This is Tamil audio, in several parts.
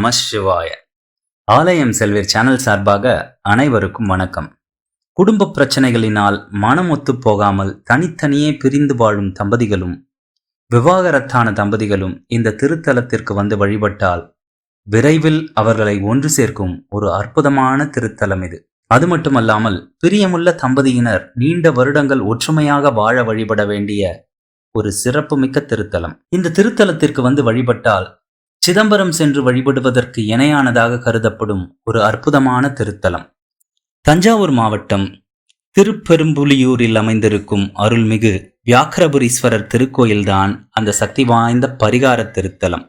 நம சிவாய ஆலயம் செல்வீர் சேனல் சார்பாக அனைவருக்கும் வணக்கம். குடும்ப பிரச்சனைகளினால் மனம் ஒத்து போகாமல் தனித்தனியே பிரிந்து வாழும் தம்பதிகளும் விவாகரத்தான தம்பதிகளும் இந்த திருத்தலத்திற்கு வந்து வழிபட்டால் விரைவில் அவர்களை ஒன்று சேர்க்கும் ஒரு அற்புதமான திருத்தலம் இது. அது மட்டுமல்லாமல் பிரியமுள்ள தம்பதியினர் நீண்ட வருடங்கள் ஒற்றுமையாக வாழ வழிபட வேண்டிய ஒரு சிறப்புமிக்க திருத்தலம். இந்த திருத்தலத்திற்கு வந்து வழிபட்டால் சிதம்பரம் சென்று வழிபடுவதற்கு இணையானதாக கருதப்படும் ஒரு அற்புதமான திருத்தலம். தஞ்சாவூர் மாவட்டம் திருப்பெரும்புலியூரில் அமைந்திருக்கும் அருள்மிகு வியாக்கரபுரீஸ்வரர் திருக்கோயில்தான் அந்த சக்தி வாய்ந்த பரிகார திருத்தலம்.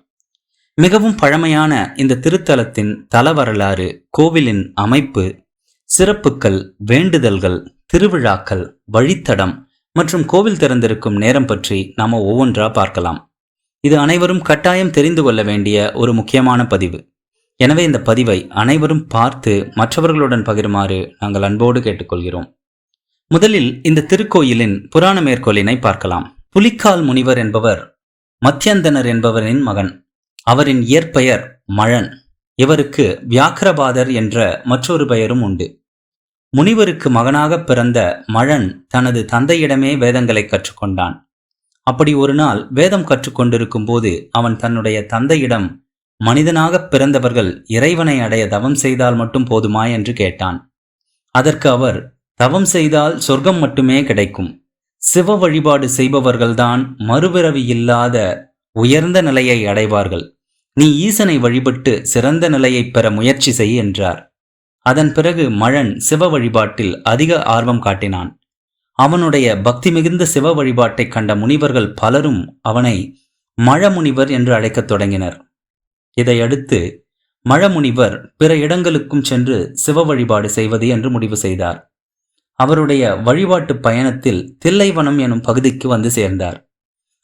மிகவும் பழமையான இந்த திருத்தலத்தின் தல வரலாறு கோவிலின் அமைப்பு சிறப்புக்கள் வேண்டுதல்கள் திருவிழாக்கள் வழித்தடம் மற்றும் கோவில் திறந்திருக்கும் நேரம் பற்றி நாம ஒவ்வொன்றா பார்க்கலாம். இது அனைவரும் கட்டாயம் தெரிந்து கொள்ள வேண்டிய ஒரு முக்கியமான பதிவு. எனவே இந்த பதிவை அனைவரும் பார்த்து மற்றவர்களுடன் பகிருமாறு நாங்கள் அன்போடு கேட்டுக்கொள்கிறோம். முதலில் இந்த திருக்கோயிலின் புராண மேற்கோளினை பார்க்கலாம். புலிக்கால் முனிவர் என்பவர் மத்தியந்தனர் என்பவரின் மகன். அவரின் இயற்பெயர் மழன். இவருக்கு வியாக்கிரபாதர் என்ற மற்றொரு பெயரும் உண்டு. முனிவருக்கு மகனாக பிறந்த மழன் தனது தந்தையிடமே வேதங்களை கற்றுக்கொண்டான். அப்படி ஒரு நாள் வேதம் கற்றுக்கொண்டிருக்கும் போது அவன் தன்னுடைய தந்தையிடம் மனிதனாக பிறந்தவர்கள் இறைவனை அடைய தவம் செய்தால் மட்டும் போதுமா? என்று கேட்டான். அதற்கு அவர் தவம் செய்தால் சொர்க்கம் மட்டுமே கிடைக்கும். சிவ வழிபாடு செய்பவர்கள்தான் மறுபிறவி இல்லாத உயர்ந்த நிலையை அடைவார்கள். நீ ஈசனை வழிபட்டு சிறந்த நிலையை பெற முயற்சி செய் என்றார். அதன் பிறகு மழன் சிவ வழிபாட்டில் அதிக ஆர்வம் காட்டினான். அவனுடைய பக்தி மிகுந்த சிவ வழிபாட்டை கண்ட முனிவர்கள் பலரும் அவனை மழமுனிவர் என்று அழைக்கத் தொடங்கினர். இதையடுத்து மழமுனிவர் பிற இடங்களுக்கும் சென்று சிவ வழிபாடு செய்வது என்று முடிவு செய்தார். அவருடைய வழிபாட்டு பயணத்தில் தில்லைவனம் எனும் பகுதிக்கு வந்து சேர்ந்தார்.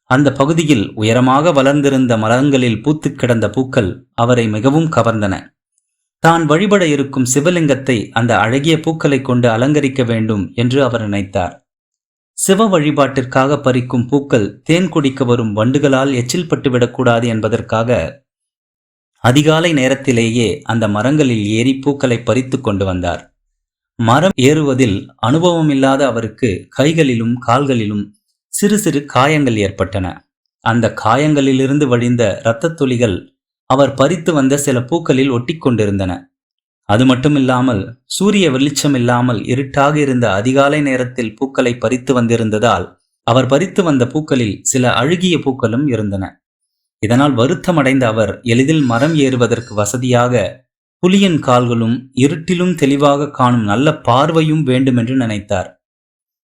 அந்த பகுதியில் உயரமாக வளர்ந்திருந்த மரங்களில் பூத்து கிடந்த பூக்கள் அவரை மிகவும் கவர்ந்தன. தான் வழிபட இருக்கும் சிவலிங்கத்தை அந்த அழகிய பூக்களை கொண்டு அலங்கரிக்க வேண்டும் என்று அவர் நினைத்தார். சிவ வழிபாட்டிற்காக பறிக்கும் பூக்கள் தேன் குடிக்க வரும் வண்டுகளால் எச்சில் பட்டுவிடக்கூடாது என்பதற்காக அதிகாலை நேரத்திலேயே அந்த மரங்களில் ஏறி பூக்களை பறித்து கொண்டு வந்தார். மரம் ஏறுவதில் அனுபவம் இல்லாத அவருக்கு கைகளிலும் கால்களிலும் சிறு சிறு காயங்கள் ஏற்பட்டன. அந்த காயங்களிலிருந்து வழிந்த இரத்த துளிகள் அவர் பறித்து வந்த சில பூக்களில் ஒட்டிக்கொண்டிருந்தன அது மட்டுமில்லாமல் சூரிய வெளிச்சம் இல்லாமல் இருட்டாக இருந்த அதிகாலை நேரத்தில் பூக்களை பறித்து வந்திருந்ததால் அவர் பறித்து வந்த பூக்களில் சில அழுகிய பூக்களும் இருந்தன. இதனால் வருத்தமடைந்த அவர் எளிதில் மரம் ஏறுவதற்கு வசதியாக புலியின் கால்களும் இருட்டிலும் தெளிவாக காணும் நல்ல பார்வையும் வேண்டுமென்று நினைத்தார்.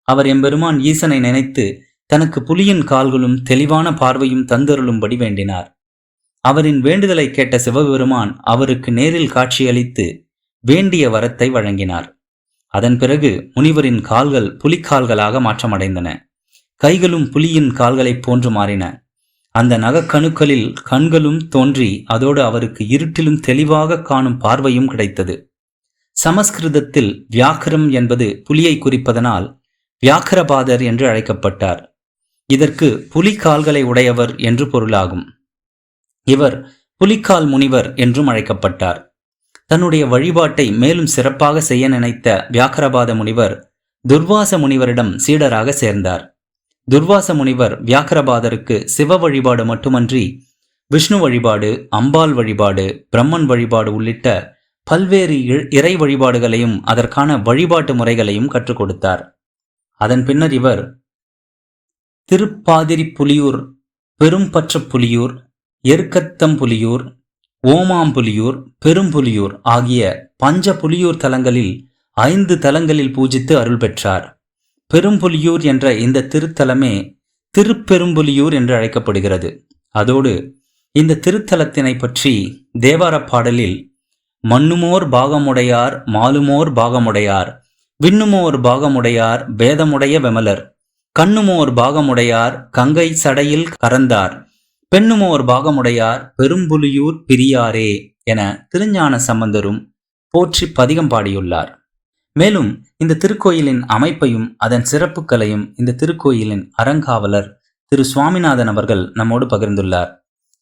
அவர் எம்பெருமான் ஈசனை நினைத்து தனக்கு புலியின் கால்களும் தெளிவான பார்வையும் தந்தருளும்படி வேண்டினார். அவரின் வேண்டுதலை கேட்ட சிவபெருமான் அவருக்கு நேரில் காட்சியளித்து வேண்டிய வரத்தை வழங்கினார். அதன் பிறகு முனிவரின் கால்கள் புலிக்கால்களாக மாற்றமடைந்தன. கைகளும் புலியின் கால்களைப் போன்று மாறின. அந்த நகக்கணுக்களில் கண்களும் தோன்றி அதோடு அவருக்கு இருட்டிலும் தெளிவாக காணும் பார்வையும் கிடைத்தது. சமஸ்கிருதத்தில் வியாக்கரம் என்பது புலியை குறிப்பதனால் வியாக்கரபாதர் என்று அழைக்கப்பட்டார். இதற்கு புலிக்கால்களை உடையவர் என்று பொருளாகும். இவர் புலிக்கால் முனிவர் என்றும் அழைக்கப்பட்டார். தன்னுடைய வழிபாட்டை மேலும் சிறப்பாக செய்ய நினைத்த வியாக்கரபாத முனிவர் துர்வாச முனிவரிடம் சீடராக சேர்ந்தார். துர்வாச முனிவர் வியாக்கரபாதருக்கு சிவ வழிபாடு மட்டுமன்றி விஷ்ணு வழிபாடு அம்பாள் வழிபாடு பிரம்மன் வழிபாடு உள்ளிட்ட பல்வேறு இறை வழிபாடுகளையும் அதற்கான வழிபாட்டு முறைகளையும் கற்றுக் கொடுத்தார். அதன் பின்னர் இவர் திருப்பாதிரி புலியூர் பெரும்பற்ற புலியூர் எருக்கத்தம்புலியூர் ஓமாம்புலியூர் பெரும்புலியூர் ஆகிய பஞ்ச புலியூர் தலங்களில் ஐந்து தலங்களில் பூஜித்து அருள் பெற்றார். பெரும்புலியூர் என்ற இந்த திருத்தலமே திருப்பெரும்புலியூர் என்று அழைக்கப்படுகிறது. அதோடு இந்த திருத்தலத்தினை பற்றி தேவார பாடலில் மண்ணுமோர் பாகமுடையார் மாலுமோர் பாகமுடையார் விண்ணுமோர் பாகமுடையார் வேதமுடைய வெமலர் கண்ணுமோர் பாகமுடையார் கங்கை சடையில் கறந்தார் பெண்ணுமோர் பாகமுடையார் பெரும்புலியூர் பிரியாரே என திருஞான சம்பந்தரும் போற்றி பதிகம் பாடியுள்ளார். மேலும் இந்த திருக்கோயிலின் அமைப்பையும் அதன் சிறப்புகளையும் இந்த திருக்கோயிலின் அறங்காவலர் திரு சுவாமிநாதன் அவர்கள் நம்மோடு பகிர்ந்துள்ளார்.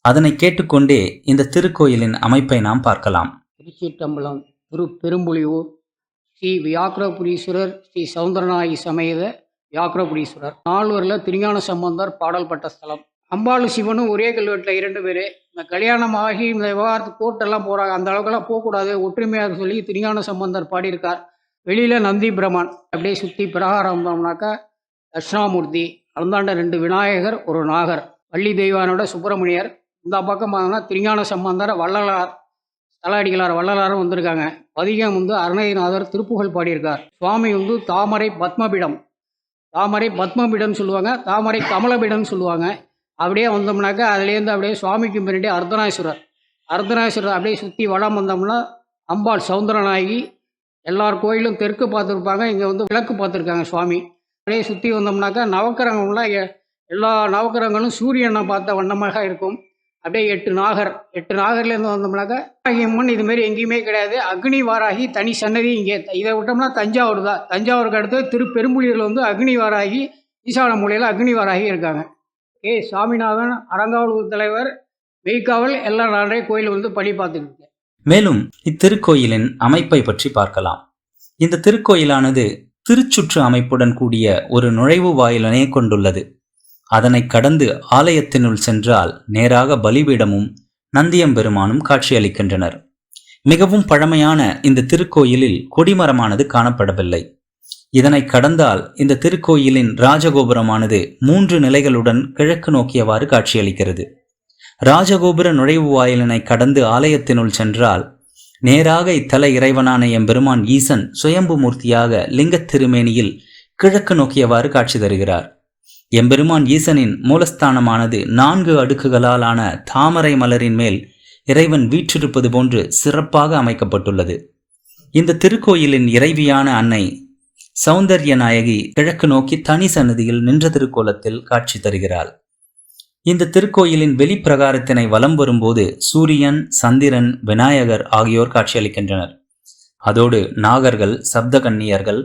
அதனை கேட்டுக்கொண்டே இந்த திருக்கோயிலின் அமைப்பை நாம் பார்க்கலாம். திருச்சிட்டம்பலம் திரு பெரும்புலியூர் ஸ்ரீ வியாக்கிரபுரீஸ்வரர் ஸ்ரீ சௌந்தரநாயகி சமேத வியாக்கிரபுரீஸ்வரர் நால்வரில் திருஞான சம்பந்தர் பாடல் பட்ட ஸ்தலம். அம்பாள் சிவனும் ஒரே கல்வெட்டில் இரண்டு பேர். இந்த கல்யாணம் ஆகி இந்த விவகாரத்துக்கு கோர்ட்டெல்லாம் போகிறாங்க அந்த அளவுக்குலாம் போகக்கூடாது. ஒற்றுமையாக சொல்லி திருஞான சம்பந்தர் பாடியிருக்கார். வெளியில் நந்தி பிரமன். அப்படியே சுற்றி பிரகாரம் வந்தோம்னாக்கா தட்சிணாமூர்த்தி அந்தாண்ட ரெண்டு விநாயகர் ஒரு நாகர். வள்ளி தெய்வானோட சுப்பிரமணியர். இந்த பக்கம் பார்த்தோம்னா திருஞான சம்பந்தர் வள்ளலார் தலாடிகளார் வள்ளலாரும் வந்திருக்காங்க. பதிகம் வந்து அருணகிரிநாதர் திருப்புகழ் பாடியிருக்கார். சுவாமி வந்து தாமரை பத்மபிடம். தாமரை பத்மபிடம் சொல்லுவாங்க. தாமரை கமலபிடம் சொல்லுவாங்க. அப்படியே வந்தோம்னாக்கா அதுலேருந்து அப்படியே சுவாமிக்கு முன்னாடி அர்த்தநாயஸ்வரர் அர்த்தநாயஸ்வரர் அப்படியே சுற்றி வளம் வந்தோம்னா அம்பாள் சௌந்தரநாயகி எல்லார் கோயிலும் தெற்கு பார்த்துருப்பாங்க இங்கே வந்து விளக்கு பார்த்துருக்காங்க சுவாமி. அப்படியே சுற்றி வந்தோம்னாக்கா நவக்கிரகம்லாம் எ- எல்லா நவக்கிரகங்களும் சூரியனை பார்த்த வண்ணமாக இருக்கும். அப்படியே எட்டு நாகர் எட்டு நாகர்லேருந்து வந்தோம்னாக்கா அம்மன் இது மாதிரி எங்கேயுமே கிடையாது. அக்னி வாராகி தனி சன்னதி இங்கே. இதை விட்டோம்னா தஞ்சாவூர் தான். தஞ்சாவூருக்கு அடுத்து திருப்பெரும்புலியில் வந்து அக்னி வாராகி ஈசான மூலையில் அக்னி வாராகி இருக்காங்க. கே சாமிநாதன் அறங்காவல் தலைவர் மெய்க்காவல் எல்லா நாளையும் கோயில் வந்து பணி பார்த்துட்டு மேலும் இத்திருக்கோயிலின் அமைப்பை பற்றி பார்க்கலாம். இந்த திருக்கோயிலானது திருச்சுற்று அமைப்புடன் கூடிய ஒரு நுழைவு வாயிலனை கொண்டுள்ளது. அதனை கடந்து ஆலயத்தினுள் சென்றால் நேராக பலிபீடமும் நந்தியம்பெருமானும் காட்சியளிக்கின்றனர். மிகவும் பழமையான இந்த திருக்கோயிலில் கொடிமரமானது காணப்படவில்லை. இதனை கடந்தால் இந்த திருக்கோயிலின் ராஜகோபுரமானது மூன்று நிலைகளுடன் கிழக்கு நோக்கியவாறு காட்சியளிக்கிறது. ராஜகோபுர நுழைவு வாயிலினை கடந்து ஆலயத்தினுள் சென்றால் நேராக இத்தல இறைவனான எம்பெருமான் ஈசன் சுயம்பு மூர்த்தியாக லிங்கத் திருமேனியில் கிழக்கு நோக்கியவாறு காட்சி தருகிறார். எம்பெருமான் ஈசனின் மூலஸ்தானமானது நான்கு அடுக்குகளால் ஆன தாமரை மலரின் மேல் இறைவன் வீற்றிருப்பது போன்று சிறப்பாக அமைக்கப்பட்டுள்ளது. இந்த திருக்கோயிலின் இறைவியான அன்னை சௌந்தர்ய நாயகி கிழக்கு நோக்கி தனி சன்னதியில் நின்ற திருக்கோலத்தில் காட்சி தருகிறாள். இந்த திருக்கோயிலின் வெளிப்பிரகாரத்தினை வலம் வரும்போது சூரியன் சந்திரன் விநாயகர் ஆகியோர் காட்சியளிக்கின்றனர். அதோடு நாகர்கள் சப்தகன்னியர்கள்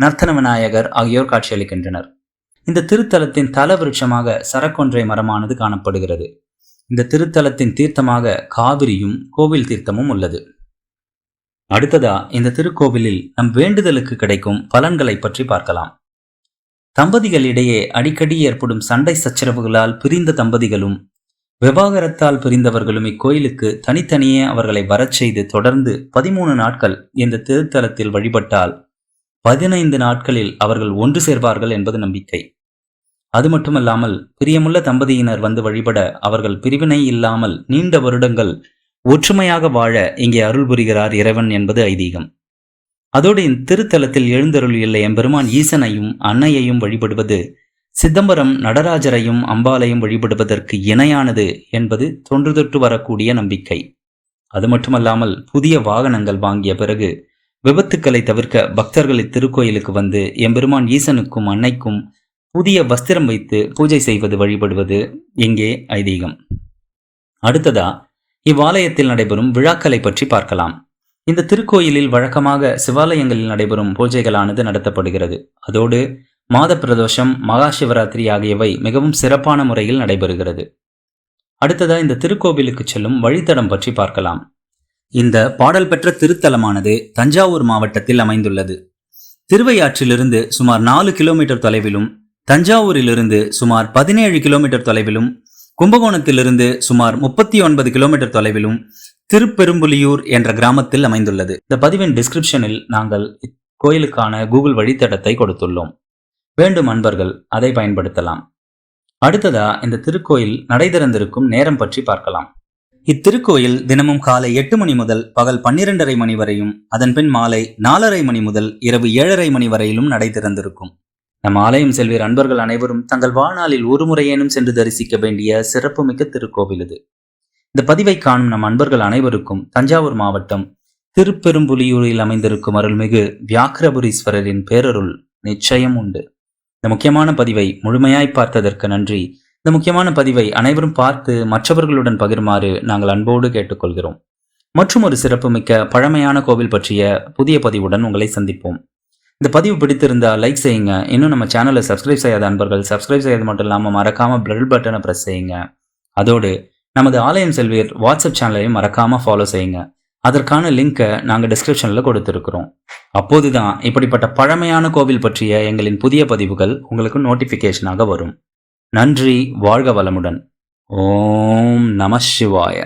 நர்த்தன விநாயகர் ஆகியோர் காட்சியளிக்கின்றனர். இந்த திருத்தலத்தின் தல விருட்சமாக சரக்கொன்றை மரமானது காணப்படுகிறது. இந்த திருத்தலத்தின் தீர்த்தமாக காவிரியும் கோவில் தீர்த்தமும் உள்ளது. அடுத்ததா இந்த திருக்கோவிலில் நம் வேண்டுதலுக்கு கிடைக்கும் பலன்களை பற்றி பார்க்கலாம். தம்பதிகளிடையே அடிக்கடி ஏற்படும் சண்டை சச்சரவுகளால் பிரிந்த தம்பதிகளும் விவாகரத்தால் பிரிந்தவர்களும் இக்கோயிலுக்கு தனித்தனியே அவர்களை வரச் செய்து தொடர்ந்து பதிமூணு நாட்கள் இந்த திருத்தலத்தில் வழிபட்டால் பதினைந்து நாட்களில் அவர்கள் ஒன்று சேர்வார்கள் என்பது நம்பிக்கை. அது மட்டுமல்லாமல் பிரியமுள்ள தம்பதியினர் வந்து வழிபட அவர்கள் பிரிவினை இல்லாமல் நீண்ட வருடங்கள் ஒற்றுமையாக வாழ இங்கே அருள் புரிகிறார் இறைவன் என்பது ஐதீகம். அதோடு இந்த திருத்தலத்தில் எழுந்தருள் இல்லை எம்பெருமான் ஈசனையும் அன்னையையும் வழிபடுவது சிதம்பரம் நடராஜரையும் அம்பாளையும் வழிபடுவதற்கு இணையானது என்பது தொன்று தொட்டு வரக்கூடிய நம்பிக்கை. அது மட்டுமல்லாமல் புதிய வாகனங்கள் வாங்கிய பிறகு விபத்துக்களை தவிர்க்க பக்தர்கள் இத்திருக்கோயிலுக்கு வந்து எம்பெருமான் ஈசனுக்கும் அன்னைக்கும் புதிய வஸ்திரம் வைத்து பூஜை செய்வது வழிபடுவது இங்கே ஐதீகம். அடுத்ததா இவ்வாலயத்தில் நடைபெறும் விழாக்களை பற்றி பார்க்கலாம். இந்த திருக்கோயிலில் வழக்கமாக சிவாலயங்களில் நடைபெறும் பூஜைகளானது நடத்தப்படுகிறது. அதோடு மாத பிரதோஷம் மகா சிவராத்திரி ஆகியவை மிகவும் சிறப்பான முறையில் நடைபெறுகிறது. அடுத்ததா இந்த திருக்கோவிலுக்கு செல்லும் வழித்தடம் பற்றி பார்க்கலாம். இந்த பாடல் பெற்ற திருத்தலமானது தஞ்சாவூர் மாவட்டத்தில் அமைந்துள்ளது. திருவையாற்றிலிருந்து சுமார் நாலு கிலோமீட்டர் தொலைவிலும் தஞ்சாவூரிலிருந்து சுமார் பதினேழு கிலோமீட்டர் தொலைவிலும் கும்பகோணத்திலிருந்து சுமார் முப்பத்தி ஒன்பது கிலோமீட்டர் தொலைவிலும் திருப்பெரும்புலியூர் என்ற கிராமத்தில் அமைந்துள்ளது. இந்த பதிவின் டிஸ்கிரிப்ஷனில் நாங்கள் இக்கோயிலுக்கான கூகுள் வழித்தடத்தை கொடுத்துள்ளோம். வேண்டும் அன்பர்கள் அதை பயன்படுத்தலாம். அடுத்ததா இந்த திருக்கோயில் நடை திறந்திருக்கும் நேரம் பற்றி பார்க்கலாம். இத்திருக்கோயில் தினமும் காலை எட்டு மணி முதல் பகல் பன்னிரண்டரை மணி வரையும் அதன்பின் மாலை நாலரை மணி முதல் இரவு ஏழரை மணி வரையிலும் நடை திறந்திருக்கும். நம் ஆலயம் செல்வீர் அன்பர்கள் அனைவரும் தங்கள் வாழ்நாளில் ஒரு முறையேனும் சென்று தரிசிக்க வேண்டிய சிறப்புமிக்க திருக்கோவில் இது. இந்த பதிவை காணும் நம் அன்பர்கள் அனைவருக்கும் தஞ்சாவூர் மாவட்டம் திருப்பெரும்புலியூரில் அமைந்திருக்கும் அருள்மிகு வியாக்கிரபுரீஸ்வரரின் பேரருள் நிச்சயம் உண்டு. இந்த முக்கியமான பதிவை முழுமையாய் பார்த்ததற்கு நன்றி. இந்த முக்கியமான பதிவை அனைவரும் பார்த்து மற்றவர்களுடன் பகிர்மாறு நாங்கள் அன்போடு கேட்டுக்கொள்கிறோம். மற்றும் ஒரு சிறப்புமிக்க பழமையான கோவில் பற்றிய புதிய பதிவுடன் உங்களை சந்திப்போம். இந்த பதிவு பிடித்திருந்தால் லைக் செய்யுங்க. இன்னும் நம்ம சேனலை சப்ஸ்கிரைப் செய்யாத அன்பர்கள் சப்ஸ்கிரைப் செய்யறது மட்டும் இல்லாமல் மறக்காம பெல் பட்டனை ப்ரெஸ் செய்யுங்க. அதோடு நமது ஆலயம் செல்வியர் வாட்ஸ்அப் சேனலையும் மறக்காமல் ஃபாலோ செய்யுங்க. அதற்கான லிங்கை நாங்கள் டிஸ்கிரிப்ஷனில் கொடுத்துருக்குறோம். அப்போது தான் இப்படிப்பட்ட பழமையான கோவில் பற்றிய எங்களின் புதிய பதிவுகள் உங்களுக்கு நோட்டிஃபிகேஷனாக வரும். நன்றி வாழ்க வளமுடன். ஓம் நம சிவாய.